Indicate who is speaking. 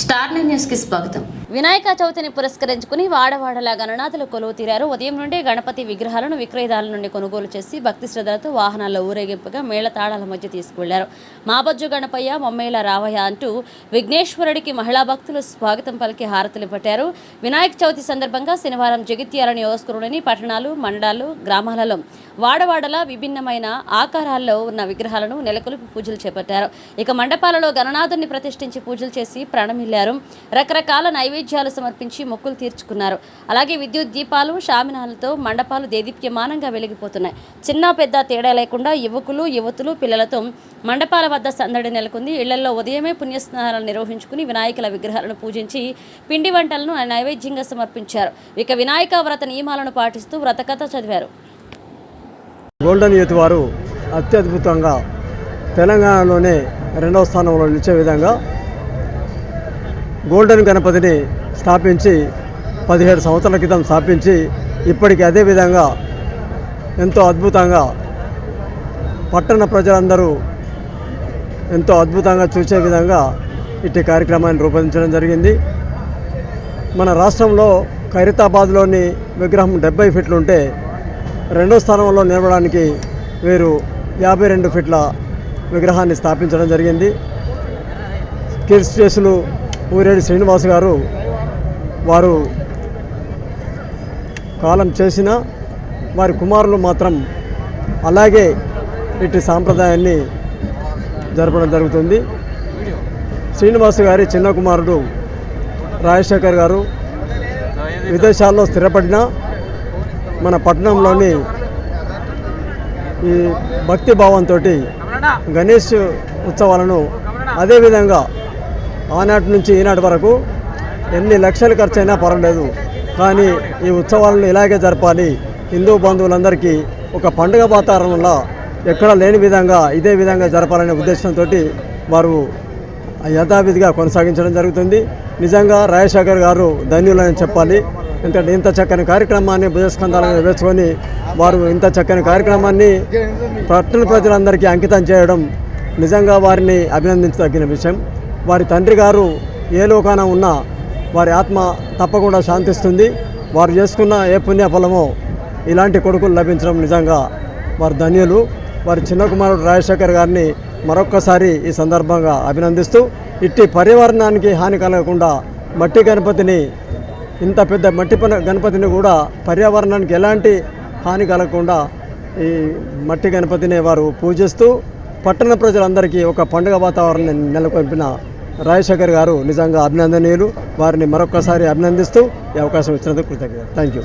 Speaker 1: Star న్యూస్కి స్వాగతం.
Speaker 2: వినాయక చవితిని పురస్కరించుకుని వాడవాడలా గణనాథులు కొలువు తీరారు. ఉదయం నుండి గణపతి విగ్రహాలను విక్రయదారుల నుండి కొనుగోలు చేసి భక్తి శ్రద్ధలతో వాహనాల్లో ఊరేగింపుగా మేళ తాళాల మధ్య తీసుకువెళ్ళారు. మాబజ్జు గణపయ్య మమ్మేల రావయ్య అంటూ విఘ్నేశ్వరుడికి మహిళా భక్తులు స్వాగతం పలికి హారతులు పట్టారు. వినాయక చవితి సందర్భంగా శనివారం జగిత్యాల నియోజకవర్గంలోని పట్టణాలు మండలాలు గ్రామాలలో వాడవాడలా విభిన్నమైన ఆకారాల్లో ఉన్న విగ్రహాలను నెలకొల్పి పూజలు చేపట్టారు. ఇక మండపాలలో గణనాథుని ప్రతిష్ఠించి పూజలు చేసి ప్రాణమిల్లారు రకరకాల నైవేద్యాలు సమర్పించి మొక్కులు తీర్చుకున్నారు. అలాగే విద్యుత్ దీపాలు షామినాలతో మండపాలు దేదీప్యమానంగా వెలిగిపోతున్నాయి. చిన్న పెద్ద తేడా లేకుండా యువకులు యువతులు పిల్లలతో మండపాల వద్ద సందడి నెలకొంది. ఇళ్ళలో ఉదయమే పుణ్యస్నానాలు నిర్వహించుకుని వినాయకుల విగ్రహాలను పూజించి పిండి వంటలను నైవేద్యంగా సమర్పించారు. ఇక వినాయక వ్రత నియమాలను పాటిస్తూ వ్రతకథ చదివారు.
Speaker 3: గోల్డెన్ యూత్ వారు అత్యద్భుతంగా తెలంగాణలోనే రెండవ స్థానంలో నిలిచే విధంగా గోల్డెన్ గణపతిని స్థాపించి పదిహేడు సంవత్సరాల క్రితం స్థాపించి ఇప్పటికీ అదే విధంగా ఎంతో అద్భుతంగా పట్టణ ప్రజలందరూ ఎంతో అద్భుతంగా చూసే విధంగా ఇట్టి కార్యక్రమాన్ని రూపొందించడం జరిగింది. మన రాష్ట్రంలో ఖైరతాబాద్లోని విగ్రహం డెబ్బై ఫీట్లు ఉంటే రెండో స్థానంలో నిలవడానికి వీరు యాభై రెండు ఫీట్ల విగ్రహాన్ని స్థాపించడం జరిగింది. కిడ్స్ చేసులు ఊరేడు శ్రీనివాస్ గారు వారు కాలం చేసిన వారి కుమారులు మాత్రం అలాగే ఇటు సాంప్రదాయాన్ని జరపడం జరుగుతుంది. శ్రీనివాస్ గారి చిన్న కుమారుడు రాజశేఖర్ గారు విదేశాల్లో స్థిరపడిన మన పట్టణంలోని ఈ భక్తి భావంతో గణేష్ ఉత్సవాలను అదేవిధంగా ఆనాటి నుంచి ఈనాటి వరకు ఎన్ని లక్షలు ఖర్చైనా పర్వాలేదు. కానీ ఈ ఉత్సవాలను ఇలాగే జరపాలి. హిందూ బంధువులందరికీ ఒక పండుగ వాతావరణంలో ఎక్కడా లేని విధంగా ఇదే విధంగా జరపాలనే ఉద్దేశంతో వారు యథావిధిగా కొనసాగించడం జరుగుతుంది. నిజంగా రాజశేఖర్ గారు ధన్యులని చెప్పాలి. ఎందుకంటే ఇంత చక్కని కార్యక్రమాన్ని భుజస్కంధాలను వేసుకొని వారు ఇంత చక్కని కార్యక్రమాన్ని పట్టణ ప్రజలందరికీ అంకితం చేయడం నిజంగా వారిని అభినందించదగిన విషయం. వారి తండ్రి గారు ఏ లోకాన ఉన్నా వారి ఆత్మ తప్పకుండా శాంతిస్తుంది. వారు చేసుకున్న ఏ పుణ్యఫలమో ఇలాంటి కొడుకులు లభించడం నిజంగా వారు ధన్యులు. వారి చిన్న కుమారుడు రాజశేఖర్ గారిని మరొక్కసారి ఈ సందర్భంగా అభినందిస్తూ ఇట్టి పర్యావరణానికి హాని కలగకుండా మట్టి గణపతిని ఇంత పెద్ద మట్టి గణపతిని కూడా పర్యావరణానికి ఎలాంటి హాని కలగకుండా ఈ మట్టి గణపతిని వారు పూజిస్తూ పట్టణ ప్రజలందరికీ ఒక పండుగ వాతావరణాన్ని నెలకొల్పిన రాజశేఖర్ గారు నిజంగా అభినందనీయులు. వారిని మరొకసారి అభినందిస్తూ ఈ అవకాశం ఇచ్చినందుకు కృతజ్ఞత థ్యాంక్ యూ